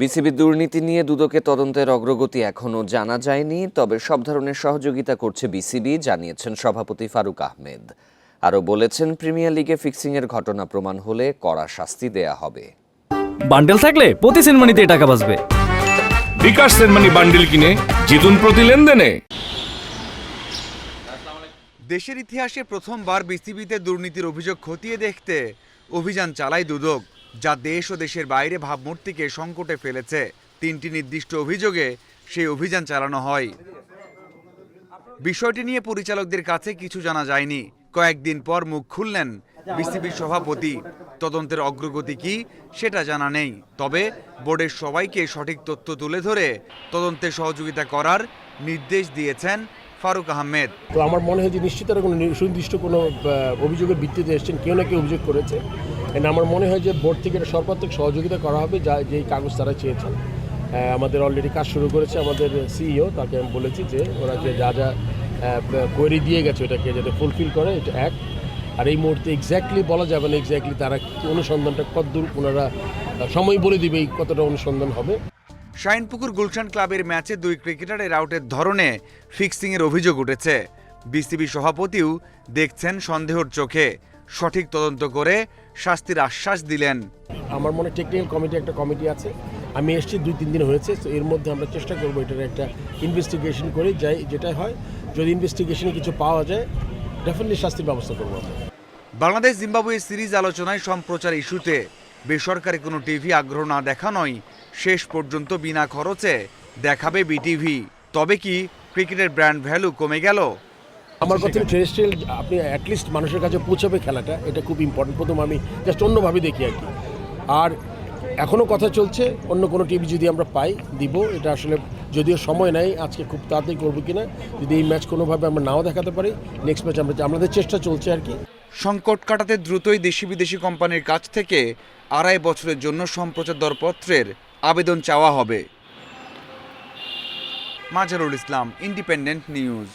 BCB দুর্নীতি নিয়ে দুদকে তদন্তের অগ্রগতি এখনও জানা যায়নি তবে সব ধরনের সহযোগিতা করছে বিসিবি জানিয়েছেন সভাপতি ফারুক আহমেদ। আরও বলেছেন প্রিমিয়ার লিগে ফিক্সিংয়ের ঘটনা প্রমাণ হলে কড়া শাস্তি দেয়া হবে। বান্ডেল থাকলে প্রতি সেনমানিতে টাকা বাঁচবে। বিকাশ সেনমানি বান্ডিল কিনে জিতুন প্রতি লেনদেনে। দেশের ইতিহাসে প্রথমবার বিসিবিতে দুর্নীতির অভিযোগ খতিয়ে দেখতে অভিযান চালায় দুদক। যা দেশ ও দেশের বাইরে ভাবমূর্তিকে সংকটে ফেলেছে। তিনটি নির্দিষ্ট অভিযোগে সেই অভিযান চালানো হয়। বিষয়টি নিয়ে পরিচালকদের কাছে কিছু জানা যায়নি। কয়েকদিন পর মুখ খুললেন বিসিবির সভাপতি। তদন্তের অগ্রগতি কি, সেটা জানা নেই। তবে বোর্ডের সবাইকে সঠিক তথ্য তুলে ধরে তদন্তে সহযোগিতা করার নির্দেশ দিয়েছেন ফারুক আহমেদ। তো আমার মনে হয় যে নিশ্চিত কোনো সুনির্দিষ্ট কোনো অভিযোগের ভিত্তিতে এসেছেন। কেউ না কেউ অভিযোগ করেছে। And আমার মনে হয় যে বোর্ড থেকে এটা সর্বাত্মক সহযোগিতা করা হবে যা যেই কাগজ তারা চেয়েছেন। আমাদের অলরেডি কাজ শুরু করেছে আমাদের সিইও তাকে আমি বলেছি যে ওরা যে যা যা কোয়েরি দিয়ে গেছে ওটাকে যাতে ফুলফিল করে, এটা এক। আর এই মুহূর্তে এক্স্যাক্টলি বলা যাবে না এক্স্যাক্টলি তারা অনুসন্ধানটা কতদূর ওনারা সময় বলে দিবে এই কতটা অনুসন্ধান হবে। শাইনপুকুর গুলশান ক্লাবের ম্যাচে দুই ক্রিকেটারের আউটের ধরনে ফিক্সিংয়ের অভিযোগ উঠেছে। বিসিবি সভাপতিও দেখছেন সন্দেহর চোখে। সঠিক তদন্ত করে শাস্তির আশ্বাস দিলেন। আমার মনে টেকনিক্যাল কমিটি একটা কমিটি আছে। আমি এসেছি দুই তিন দিন হয়েছে তো এর মধ্যে আমরা চেষ্টা করব এটার একটা ইনভেস্টিগেশন করে যাই যেটা হয়। যদি ইনভেস্টিগেশনে কিছু পাওয়া যায় ডেফিনেটলি শাস্তির ব্যবস্থা করব আমরা। বাংলাদেশ জিম্বাবুয়ে সিরিজ আলোচনায় সম্প্রচার ইস্যুতে বেসরকারি কোনো টিভি আগ্রহ না দেখানোই শেষ পর্যন্ত বিনা খরচে দেখাবে বিটিভি। তবে কি ক্রিকেটের ব্র্যান্ড ভ্যালু কমে গেল? আমার কথা টেরেস্ট্রিয়াল আপনি অ্যাটলিস্ট মানুষের কাছে পৌঁছাবে খেলাটা, এটা খুব ইম্পর্টেন্ট প্রথম আমি জাস্ট অন্যভাবে দেখি আর কি। আর এখনও কথা চলছে, অন্য কোনো টিভি যদি আমরা পাই, দিব। এটা আসলে যদিও সময় নাই, আজকে খুব তাড়াতাড়ি করব কিনা, যদি এই ম্যাচ কোনোভাবে আমরা নাও দেখাতে পারি নেক্সট ম্যাচ আমরা আমাদের চেষ্টা চলছে আর কি। সংকট কাটাতে দ্রুতই দেশি বিদেশি কোম্পানির কাছ থেকে আড়াই বছরের জন্য সম্প্রচার দরপত্রের আবেদন চাওয়া হবে। মাজারুল ইসলাম ইন্ডিপেন্ডেন্ট নিউজ